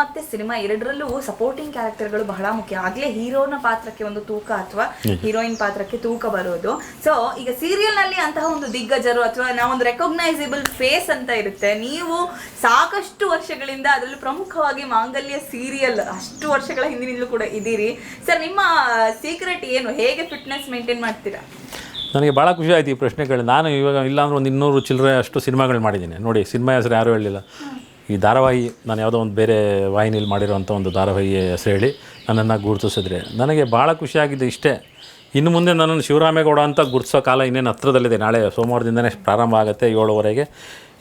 ಮತ್ತೆ ಸಿನಿಮಾ ಎರಡರಲ್ಲೂ ಸಪೋರ್ಟಿಂಗ್ ಕ್ಯಾರೆಕ್ಟರ್ಗಳು ಬಹಳ ಮುಖ್ಯ. ಆಗ್ಲೇ ಹೀರೋನ ಪಾತ್ರಕ್ಕೆ ಒಂದು ತೂಕ ಅಥವಾ ಹೀರೋಯಿನ್ ಪಾತ್ರಕ್ಕೆ ತೂಕ ಬರೋದು. ಸೊ ಈಗ ಸೀರಿಯಲ್ನಲ್ಲಿ ಅಂತಹ ಒಂದು ದಿಗ್ಗಜರು ಅಥವಾ ನಾವೊಂದು ರೆಕಗ್ನೈಸಬಲ್ ಫೇಸ್ ಅಂತ ಇರುತ್ತೆ. ನೀವು ಸಾಕಷ್ಟು ವರ್ಷಗಳಿಂದ ಅದರಲ್ಲೂ ಪ್ರಮುಖವಾಗಿ ಮಾಂಗಲ್ಯ ಸೀರಿಯಲ್ ಅಷ್ಟು ವರ್ಷಗಳ ಹಿಂದಿನಿಂದಲೂ ಕೂಡ ಇದ್ದೀರಿ. ಸರ್ ನಿಮ್ಮ ಸೀಕ್ರೆಟ್ ಏನು? ಹೇಗೆ ಫಿಟ್ನೆಸ್ ಮೇಂಟೈನ್ ಮಾಡ್ತೀರಾ? ನನಗೆ ಭಾಳ ಖುಷಿ ಆಯ್ತು ಈ ಪ್ರಶ್ನೆಗಳು. ನಾನು ಇವಾಗ ಇಲ್ಲಾಂದ್ರೆ ಒಂದು ಇನ್ನೂರು ಚಿಲ್ಲರೆ ಅಷ್ಟು ಸಿನಿಮಾಗಳು ಮಾಡಿದ್ದೀನಿ. ನೋಡಿ ಸಿನಿಮಾ ಹೆಸರು ಯಾರೂ ಹೇಳಲಿಲ್ಲ ಈ ಧಾರಾವಾಹಿ ನಾನು ಯಾವುದೋ ಒಂದು ಬೇರೆ ವಾಹಿನಿಯಲ್ಲಿ ಮಾಡಿರೋವಂಥ ಒಂದು ಧಾರಾವಾಹಿ ಹೆಸರು ಹೇಳಿ ನನ್ನನ್ನು ಗುರುತಿಸಿದ್ರೆ ನನಗೆ ಭಾಳ ಖುಷಿಯಾಗಿದೆ ಇಷ್ಟೇ. ಇನ್ನು ಮುಂದೆ ನನ್ನನ್ನು ಶಿವರಾಮೇಗೌಡ ಅಂತ ಗುರುತಿಸೋ ಕಾಲ ಇನ್ನೇನು ಹತ್ರದಲ್ಲಿದೆ. ನಾಳೆ ಸೋಮವಾರದಿಂದನೇ ಪ್ರಾರಂಭ ಆಗುತ್ತೆ ಏಳುವರೆಗೆ.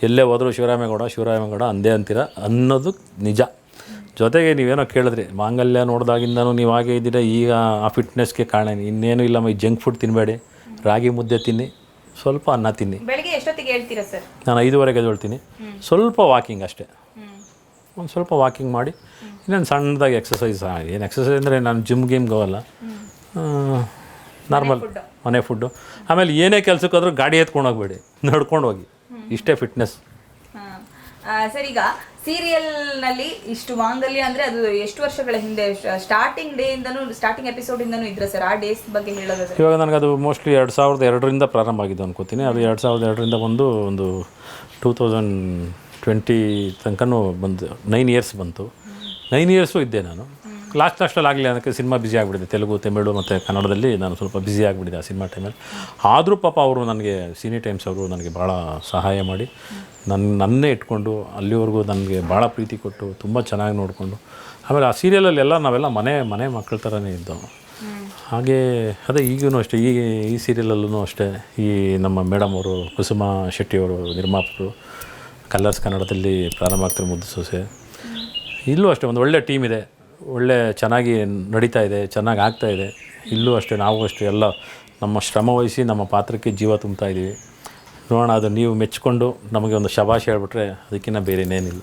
ಎಲ್ಲೇ ಹೋದರೂ ಶಿವರಾಮೇಗೌಡ ಶಿವರಾಮೇಗೌಡ ಅಂದೇ ಅಂತೀರ ಅನ್ನೋದು ನಿಜ. ಜೊತೆಗೆ ನೀವೇನೋ ಕೇಳಿದ್ರಿ ಮಾಂಗಲ್ಯ ನೋಡಿದಾಗಿಂದನೂ ನೀವು ಹಾಗೆ ಇದ್ದೀರಾ ಈಗ ಆ ಫಿಟ್ನೆಸ್ಗೆ ಕಾರಣ ಇನ್ನೇನು ಇಲ್ಲಮ್ಮ ಈ ಜಂಕ್ ಫುಡ್ ತಿನ್ನಬೇಡಿ ರಾಗಿ ಮುದ್ದೆ ತಿನ್ನಿ ಸ್ವಲ್ಪ ಅನ್ನ ತಿನ್ನಿ. ಬೆಳಿಗ್ಗೆ ಎಷ್ಟೊತ್ತಿಗೆ ಹೇಳ್ತೀರಾ ಸರ್? ನಾನು ಐದುವರೆಗೆ ಎದ್ದೇಳ್ತೀನಿ. ಸ್ವಲ್ಪ ವಾಕಿಂಗ್ ಅಷ್ಟೇ. ಒಂದು ಸ್ವಲ್ಪ ವಾಕಿಂಗ್ ಮಾಡಿ ಇನ್ನೊಂದು ಸಣ್ಣದಾಗಿ ಎಕ್ಸಸೈಸ್ ಏನು ಎಕ್ಸಸೈಸ್ ಅಂದರೆ ನಾನು ಜಿಮ್ ಗಿಮ್ಗೆ ಹೋಗಲ್ಲ ನಾರ್ಮಲ್ ಮನೆ ಫುಡ್ಡು ಆಮೇಲೆ ಏನೇ ಕೆಲಸಕ್ಕೆ ಹೋದ್ರೂ ಗಾಡಿ ಎತ್ಕೊಂಡು ಹೋಗ್ಬೇಡಿ. ನಡ್ಕೊಂಡು ಹೋಗಿ. ಇಷ್ಟೇ ಫಿಟ್ನೆಸ್ ಸರಿ ಈಗ ಸೀರಿಯಲ್ನಲ್ಲಿ ಇಷ್ಟು ಮಾಂಗಲ್ಯ ಅಂದರೆ ಅದು ಎಷ್ಟು ವರ್ಷಗಳ ಹಿಂದೆ ಸ್ಟಾರ್ಟಿಂಗ್ ಡೇ ಇಂದನೂ ಸ್ಟಾರ್ಟಿಂಗ್ ಎಪಿಸೋಡ್ ಇಂದನೂ ಇದ್ರೆ ಸರ್ ಆ ಡೇಸ್ ಬಗ್ಗೆ ಹೇಳೋದು ಇವಾಗ ಅದು ಮೋಸ್ಟ್ಲಿ ಎರಡು ಸಾವಿರದ ಎರಡರಿಂದ ಪ್ರಾರಂಭ ಆಗಿದ್ದು ಅನ್ಕೋತೀನಿ. ಅದು ಎರಡು ಸಾವಿರದ ಎರಡರಿಂದ ಬಂದು ಒಂದು ಟೂ ತೌಸಂಡ್ ಟ್ವೆಂಟಿ ತನಕನೂ ಬಂದು, ನೈನ್ ಇಯರ್ಸ್ ಬಂತು. ನೈನ್ ಇಯರ್ಸು ಇದ್ದೆ ನಾನು. ಲಾಸ್ಟ್ ಲಾಸ್ಟಲ್ಲಿ ಆಗಲಿ ಅದಕ್ಕೆ ಸಿನಿಮಾ ಬ್ಯುಸಿ ಆಗಿಬಿಡಿದೆ ತೆಲುಗು, ತಮಿಳು ಮತ್ತು ಕನ್ನಡದಲ್ಲಿ ನಾನು ಸ್ವಲ್ಪ ಬ್ಯುಸಿ ಆಗಿಬಿಡಿದೆ ಆ ಸಿನಿಮಾ ಟೈಮಲ್ಲಿ ಆದರೂ ಪಾಪ ಅವರು ನನಗೆ ಸೀನಿ ಟೈಮ್ಸ್ ಅವರು ನನಗೆ ಭಾಳ ಸಹಾಯ ಮಾಡಿ. ನನ್ನ ನನ್ನೇ ಇಟ್ಕೊಂಡು, ಅಲ್ಲಿವರೆಗೂ ನನಗೆ ಭಾಳ ಪ್ರೀತಿ ಕೊಟ್ಟು, ತುಂಬ ಚೆನ್ನಾಗಿ ನೋಡಿಕೊಂಡು. ಆಮೇಲೆ ಆ ಸೀರಿಯಲಲ್ಲೆಲ್ಲ ನಾವೆಲ್ಲ ಮನೆ ಮನೆ ಮಕ್ಕಳ ಥರನೇ ಇದ್ದವು ಹಾಗೆ, ಅದೇ ಈಗೂ ಅಷ್ಟೇ, ಈ ಈ ಸೀರಿಯಲಲ್ಲೂ ಅಷ್ಟೇ. ಈ ನಮ್ಮ ಮೇಡಮ್ ಅವರು, ಕುಸುಮ ಶೆಟ್ಟಿಯವರು ನಿರ್ಮಾಪಕರು ಕಲರ್ಸ್ ಕನ್ನಡದಲ್ಲಿ ಪ್ರಾರಂಭ ಆಗ್ತಾರೆ ಮುದ್ದು ಸೊಸೆ. ಇಲ್ಲೂ ಅಷ್ಟೇ, ಒಂದು ಒಳ್ಳೆ ಟೀಮ್ ಇದೆ. ಒಳ್ಳೆ ಚೆನ್ನಾಗಿ ನಡೀತಾ ಇದೆ, ಚೆನ್ನಾಗಿ ಆಗ್ತಾ ಇದೆ. ಇಲ್ಲೂ ಅಷ್ಟೇ, ನಾವು ಅಷ್ಟೇ, ಎಲ್ಲ ನಮ್ಮ ಶ್ರಮ ವಹಿಸಿ ನಮ್ಮ ಪಾತ್ರಕ್ಕೆ ಜೀವ ತುಂಬ್ತಾ ಇದ್ದೀವಿ ನೋಡೋಣ, ಅದು ನೀವು ಮೆಚ್ಕೊಂಡು ನಮಗೆ ಒಂದು ಶಬಾಷ್ ಹೇಳ್ಬಿಟ್ರೆ ಅದಕ್ಕಿಂತ ಬೇರೆ ಇನ್ನೇನಿಲ್ಲ